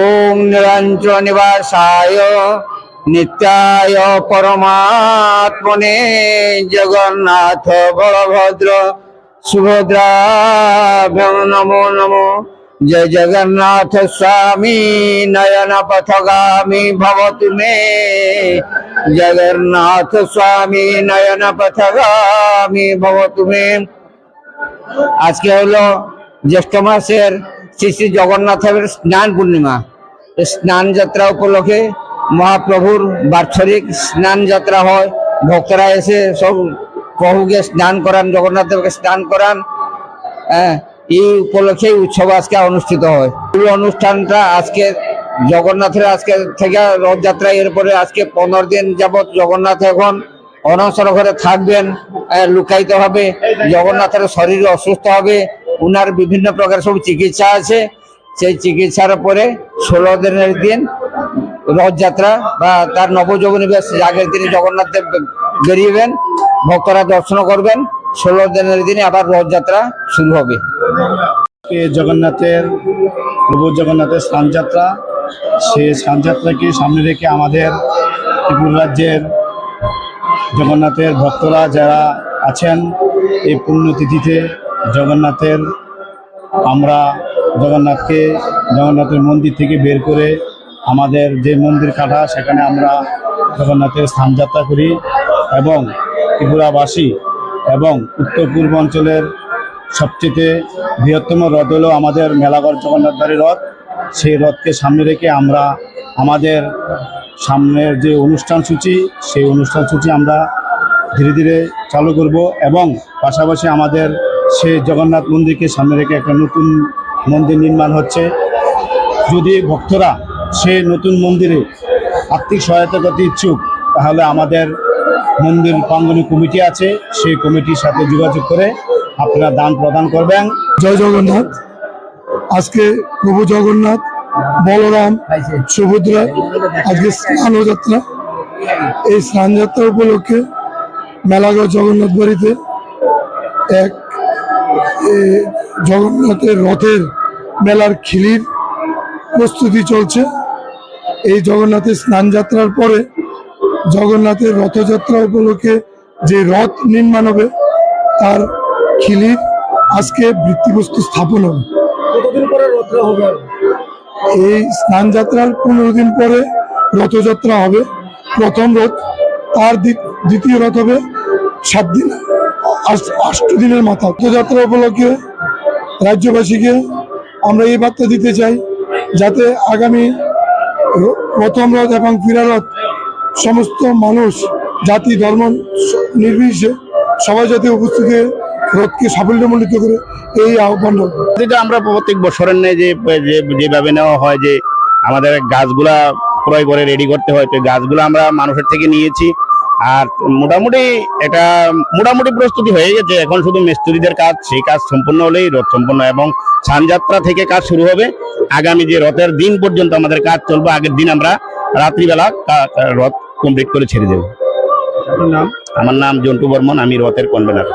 ওম নিরঞ্জন নিবাসায় নিত্যায় পরমাত্মনে জগন্নাথ বলভদ্র সুভদ্রা নমো নমো জয় জগন্নাথ স্বামী নয়ন পথগামী ভবতু মে জগন্নাথ স্বামী নয়ন পথগামী ভবতু মে আজকে হলো জ্যৈষ্ঠ মাসের শ্রী শ্রী জগন্নাথের স্নান পূর্ণিমা। স্নান যাত্রা উপলক্ষে মহাপ্রভুর বাৎসরিক স্নান যাত্রা হয়। ভক্তরা এসে সব প্রভুকে স্নান করান জগন্নাথ দেবকে স্নান করান। হ্যাঁ এই উপলক্ষে উৎসব আজকে অনুষ্ঠিত হয়। এই অনুষ্ঠানটা আজকে জগন্নাথের আজকে থেকে রথযাত্রা এরপরে আজকে পনেরো দিন যাবত জগন্নাথ এখন অনশন ঘরে থাকবেন আহ, লুকায়িত হবে। জগন্নাথের শরীর অসুস্থ হবে উনার বিভিন্ন প্রকার সব চিকিৎসা আছে। সেই চিকিৎসার পরে ষোলো দিনের দিন রথযাত্রা বা তার নবযৌবনী বেশ আগের দিনে জগন্নাথ দেব বেরিয়েবেন, ভক্তরা দর্শন করবেন, ষোলো দিনের দিনে আবার রথযাত্রা শুরু হবে। জগন্নাথের, প্রভু জগন্নাথের স্নানযাত্রা সেই স্নানযাত্রাকে সামনে রেখে আমাদের ত্রিপুরা রাজ্যের জগন্নাথের ভক্তরা যারা আছেন, এই পুণ্যতিথিতে জগন্নাথের আমরা জগন্নাথকে, জগন্নাথের মন্দির থেকে বের করে আমাদের যে মন্দির কাঠা, সেখানে আমরা জগন্নাথের স্থানযাত্রা করি এবং ত্রিপুরাবাসী এবং উত্তর পূর্ব অঞ্চলের সবচেয়ে বৃহত্তম রথ হলো আমাদের মেলাঘর জগন্নাথ বাড়ি রথ। সেই রথকে সামনে রেখে আমরা আমাদের সামনের যে অনুষ্ঠান সূচি, সেই অনুষ্ঠান সূচি আমরা ধীরে ধীরে চালু করব এবং পাশাপাশি আমাদের সেই জগন্নাথ মন্দিরকে সামনে রেখে একটা নতুন মন্দির নির্মাণ হচ্ছে। যদি ভক্তরা সেই নতুন মন্দিরে আর্থিক সহায়তা করতে ইচ্ছুক, তাহলে আমাদের মন্দির প্রাঙ্গনী কমিটি আছে। সেই কমিটির সাথে যোগাযোগ করে আপনারা দান প্রদান করবেন। জয় জগন্নাথ। আজকে প্রভু জগন্নাথ, বলরাম, সুভদ্রা আজকে স্নান যাত্রা এই স্নান যাত্রা উপলক্ষে মেলাগড় জগন্নাথ বাড়িতে এক জগন্নাথের রথের মেলার খিলির প্রস্তুতি চলছে। এই জগন্নাথের স্নান যাত্রার পরে জগন্নাথের রথযাত্রা উপলক্ষে যে রথ নির্মাণ হবে তার খিলির আজকে ভিত্তিবস্তু স্থাপন হবে। এই স্নান যাত্রার পনেরো দিন পরে রথযাত্রা হবে। প্রথম রথ তার দ্বি- দ্বিতীয় রথ হবে সাত দিন আষ্ট দিনের মাথা রথযাত্রা উপলক্ষে রাজ্যবাসীকে আমরা এই বার্তা দিতে চাই যাতে আগামী প্রথম রথ এবং ফিরা রথ সমস্ত মানুষ, জাতি, ধর্ম নির্বিশেষে সবাই যাতে উপস্থিত হয়ে রথকে সাফল্যমণ্ডিত করে এই আহ্বান। যেটা আমরা প্রত্যেক বছরের নেই যে- যেভাবে নেওয়া হয় যে আমাদের গাছগুলা ক্রয় করে রেডি করতে হয়, তো গাছগুলো আমরা মানুষের থেকে নিয়েছি আর মোটামুটি এটা মোটামুটি প্রস্তুতি হয়ে গেছে। এখন শুধু মিস্ত্রিদের কাজ সেই কাজ সম্পূর্ণ হলেই রথ সম্পূর্ণ এবং সানযাত্রা থেকে কাজ শুরু হবে। আগামী যে রথের দিন পর্যন্ত আমাদের কাজ চলবে আগের দিন আমরা রাত্রিবেলা রথ কমপ্লিট করে ছেড়ে দেব। আমার নাম জন্টু বর্মন আমি রথের কনভেনার